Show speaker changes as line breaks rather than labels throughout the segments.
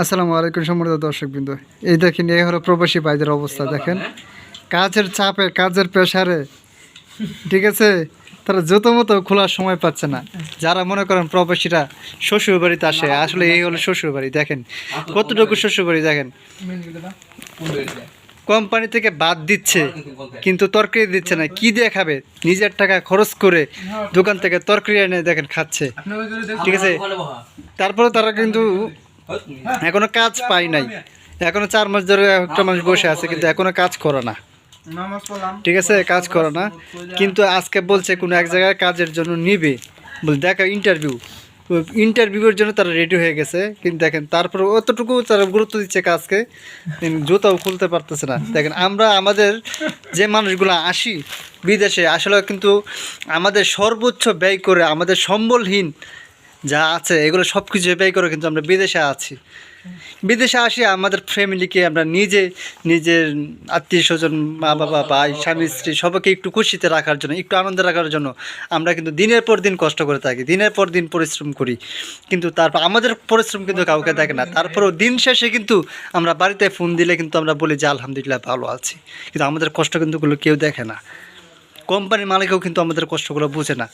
আসসালামু আলাইকুম সম্মানিত দর্শক বিন্দু এই দেখেন এই হলো প্রবাসী ভাইদের অবস্থা দেখেন। কাজের চাপে কাজের প্রেশারে ঠিক আছে? তারা যত মতো খোলার সময় পাচ্ছে না। যারা মনে করেন প্রবাসীরা শ্বশুর বাড়িতে আসে আসলে এই হলো শ্বশুর বাড়ি দেখেন কতটুকু শ্বশুর বাড়ি দেখেন। কোম্পানি থেকে বাদ দিচ্ছে কিন্তু তরকারি দিচ্ছে না। কি দিয়ে খাবে? নিজের টাকা খরচ করে দোকান থেকে তরকারি এনে দেখেন খাচ্ছে। ঠিক আছে? তারপরে তারা কিন্তু এখনও কাজ পাই নাই। এখনও চার মাস ধরে একটা মানুষ বসে আছে কিন্তু এখনও কাজ করে না। ঠিক আছে কাজ করে না। কিন্তু আজকে বলছে কোনো এক জায়গায় কাজের জন্য নিবে। বল দেখা ইন্টারভিউ ইন্টারভিউয়ের জন্য তারা রেডি হয়ে গেছে। কিন্তু দেখেন তারপরে অতটুকু তারা গুরুত্ব দিচ্ছে কাজকে। জুতাও খুলতে পারতেছে না। দেখেন আমরা আমাদের যে মানুষগুলো আসি বিদেশে আসলে কিন্তু আমাদের সর্বোচ্চ ব্যয় করে আমাদের সম্বলহীন যা আছে, এগুলো সব কিছু ব্যয় করে কিন্তু আমরা বিদেশে আছি। বিদেশে আসি আমাদের ফ্যামিলিকে আমরা নিজে, নিজের আত্মীয় স্বজন, মা বাবা, ভাই, স্বামী, স্ত্রী সবাইকে একটু খুশিতে রাখার জন্য, একটু আনন্দে রাখার জন্য আমরা কিন্তু দিনের পর দিন কষ্ট করে থাকি, দিনের পর দিন পরিশ্রম করি। কিন্তু তারপর আমাদের পরিশ্রম কিন্তু কাউকে দেখে না। তারপরেও দিন শেষে কিন্তু আমরা বাড়িতে ফোন দিলে কিন্তু আমরা বলি যে, আলহামদুলিল্লাহ, ভালো আছি। কিন্তু আমাদের কষ্ট কিন্তু কেউ দেখে না। কোম্পানির মালিকও কিন্তু আমাদের কষ্টগুলো বোঝে না।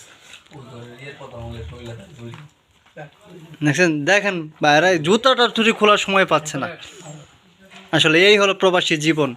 দেখছেন দেখেন বাইরে জুতাটা তুই খোলার সময় পাচ্ছে না। আসলে এই হলো প্রবাসী জীবন।